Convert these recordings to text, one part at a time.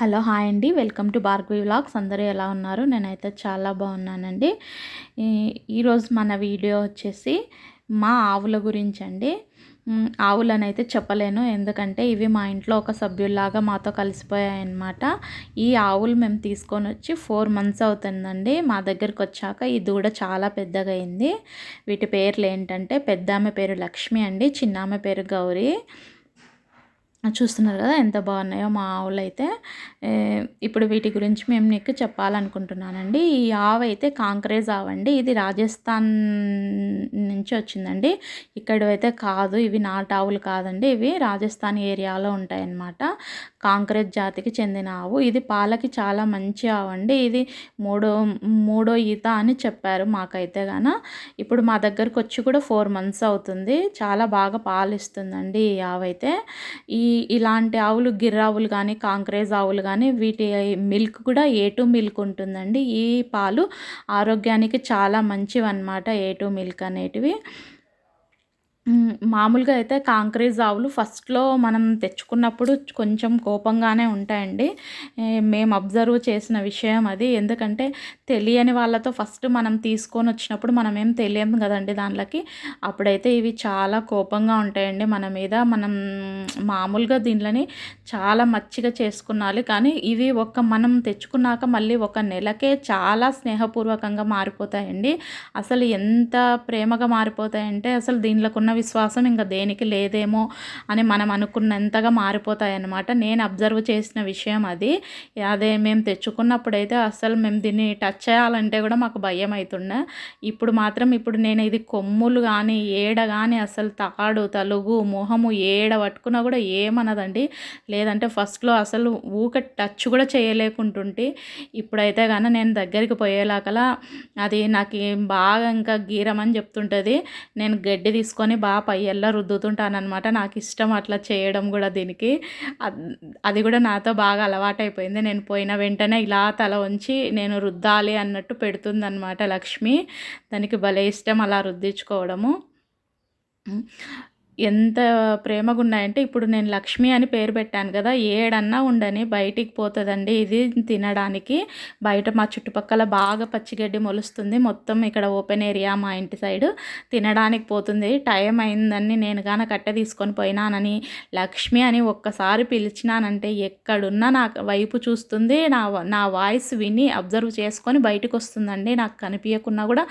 Hello hi అండి. Welcome to Bhargavi vlogs. అందరూ ఎలా ఉన్నారు? నేనైతే చాలా బాగున్నానండి. ఈరోజు మన వీడియో వచ్చేసి మా ఆవుల గురించి అండి. ఆవులనైతే చెప్పలేను. ఎందుకంటే ఇవి మా ఇంట్లో ఒక సభ్యుల్లాగా మాతో కలిసిపోయాయన్నమాట. ఈ ఆవులు మేము తీసుకొని వచ్చి ఫోర్ మంత్స్ అవుతుందండి. మా దగ్గరికి వచ్చాక ఈ దూడ చాలా పెద్దగా అయింది. వీటి పేర్లు ఏంటంటే పెద్ద ఆమె పేరు లక్ష్మి అండి చిన్నామె పేరు గౌరీ. చూస్తున్నారు కదా ఎంత బాగున్నాయో మా ఆవులు అయితే ఇప్పుడు వీటి గురించి మేము నీకు చెప్పాలనుకుంటున్నానండి. ఈ ఆవు అయితే కాంక్రేజ్ ఆవు అండి ఇది రాజస్థాన్ నుంచి వచ్చిందండి. ఇక్కడ అయితే కాదు. ఇవి నాటు ఆవులు కాదండి. ఇవి రాజస్థాన్ ఏరియాలో ఉంటాయన్నమాట. కాంక్రీట్ జాతికి చెందిన ఆవు ఇది పాలకి చాలా మంచి ఆవు అండి ఇది మూడో మూడో ఈత అని చెప్పారు మాకైతే గాన. ఇప్పుడు మా దగ్గరకు వచ్చి కూడా ఫోర్ మంత్స్ అవుతుంది. చాలా బాగా పాలు ఇస్తుందండి ఈ ఆవు అయితే. ఈ ఇలాంటి ఆవులు గిర్రావులు కానీ కాంక్రేజ్ ఆవులు కానీ వీటి మిల్క్ కూడా ఏ టూ మిల్క్ ఉంటుందండి. ఈ పాలు ఆరోగ్యానికి చాలా మంచివి అన్నమాట ఏ టూ మిల్క్ అనేటివి. మామూలుగా అయితే కాంక్రీజ్ ఆవులు ఫస్ట్లో మనం తెచ్చుకున్నప్పుడు కొంచెం కోపంగానే ఉంటాయండి. మేము అబ్జర్వ్ చేసిన విషయం అది. ఎందుకంటే తెలియని వాళ్ళతో ఫస్ట్ మనం తీసుకొని వచ్చినప్పుడు మనం ఏం తెలియము కదండి దాంట్లోకి అప్పుడైతే ఇవి చాలా కోపంగా ఉంటాయండి మన మీద. మనం మామూలుగా దీనిలోని చాలా మచ్చిగా చేసుకున్నాలి. కానీ ఇవి ఒక మనం తెచ్చుకున్నాక మళ్ళీ ఒక నెలకే చాలా స్నేహపూర్వకంగా మారిపోతాయండి. అసలు ఎంత ప్రేమగా మారిపోతాయంటే అసలు దీనిలోకి ఉన్న విశ్వాసం ఇంకా దేనికి లేదేమో అని మనం అనుకున్నంతగా మారిపోతాయి అన్నమాట నేను అబ్జర్వ్ చేసిన విషయం అది. అదే మేము తెచ్చుకున్నప్పుడైతే అసలు మేము దీన్ని టచ్ చేయాలంటే కూడా మాకు భయం అవుతుండే ఇప్పుడు మాత్రం ఇప్పుడు నేను ఇది కొమ్ములు కానీ ఏడ కానీ అసలు తాడు తలుగు మొహము ఏడ పట్టుకున్నా కూడా ఏమన్నదండి లేదంటే ఫస్ట్లో అసలు ఊక టచ్ కూడా చేయలేకుంటుంటే ఇప్పుడైతే కానీ నేను దగ్గరికి పోయేలాకలా అది నాకు బాగా ఇంకా గీరమని చెప్తుంటుంది. నేను గడ్డి తీసుకొని బాగా పయ్యల్లో రుద్దుతుంటానమాట నాకు ఇష్టం అట్లా చేయడం కూడా దీనికి. అది కూడా నాతో బాగా అలవాటైపోయింది. నేను పోయిన వెంటనే ఇలా తల ఉంచి నేను రుద్దాలి అన్నట్టు పెడుతుందనమాట లక్ష్మి. దానికి భలే ఇష్టం అలా రుద్దించుకోవడము. ఎంత ప్రేమగా ఉన్నాయంటే ఇప్పుడు నేను లక్ష్మి అని పేరు పెట్టాను కదా ఏడన్నా ఉండని బయటికి పోతుందండి ఇది తినడానికి. బయట మా చుట్టుపక్కల బాగా పచ్చిగడ్డి మొలుస్తుంది. మొత్తం ఇక్కడ ఓపెన్ ఏరియా మా ఇంటి సైడ్. తినడానికి పోతుంది. టైం అయిందని నేను గాన కట్టె తీసుకొని పోయినానని లక్ష్మి అని ఒక్కసారి పిలిచినానంటే ఎక్కడున్నా నా వైపు చూస్తుంది. నా నా వాయిస్ విని అబ్జర్వ్ చేసుకొని బయటకు వస్తుందండి నాకు కనిపించకున్నా కూడా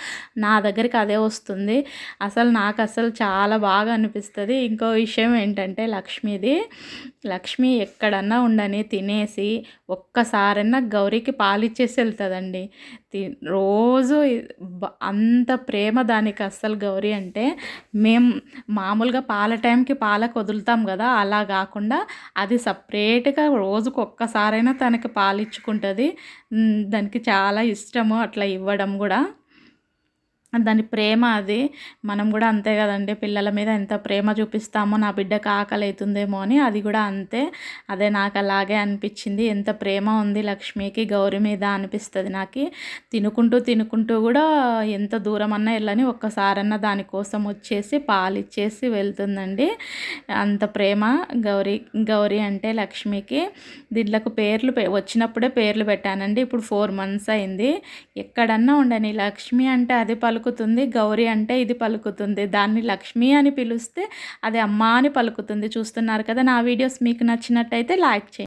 నా దగ్గరికి అదే వస్తుంది. అసలు నాకు అసలు చాలా బాగా అనిపిస్తుంది. వస్తుంది ఇంకో విషయం ఏంటంటే లక్ష్మిది. లక్ష్మి ఎక్కడన్నా ఉండని తినేసి ఒక్కసారన్నా గౌరీకి పాలిచ్చేసి వెళ్తుందండి. రోజు అంత ప్రేమ దానికి అస్సలు గౌరీ అంటే మేము మామూలుగా పాల టైంకి పాలకు వదులుతాం కదా అలా కాకుండా అది సపరేట్గా రోజుకు ఒక్కసారైనా తనకి పాలిచ్చుకుంటుంది. దానికి చాలా ఇష్టము అట్లా ఇవ్వడం కూడా. దాని ప్రేమ అది. మనం కూడా అంతే కదండి. పిల్లల మీద ఎంత ప్రేమ చూపిస్తామో నా బిడ్డకు ఆకలి అవుతుందేమో అని అది కూడా అంతే. అదే నాకు అలాగే అనిపించింది. ఎంత ప్రేమ ఉంది లక్ష్మికి గౌరీ మీద అనిపిస్తుంది నాకు. తినుకుంటూ తినుకుంటూ కూడా ఎంత దూరం అన్నా వెళ్ళని ఒక్కసారన్నా దానికోసం వచ్చేసి పాలు ఇచ్చేసి వెళ్తుందండి. అంత ప్రేమ గౌరీ గౌరీ అంటే లక్ష్మికి. దీంట్లోకి పేర్లు వచ్చినప్పుడే పేర్లు పెట్టానండి. ఇప్పుడు ఫోర్ మంత్స్ అయింది. ఎక్కడన్నా ఉండని లక్ష్మి అంటే అది పలు పలుకుతుంది గౌరీ అంటే ఇది పలుకుతుంది. దాన్ని లక్ష్మి అని పిలిస్తే అది అమ్మ అని పలుకుతుంది. చూస్తున్నారు కదా నా వీడియోస్ మీకు నచ్చినట్టయితే లైక్ చేయండి.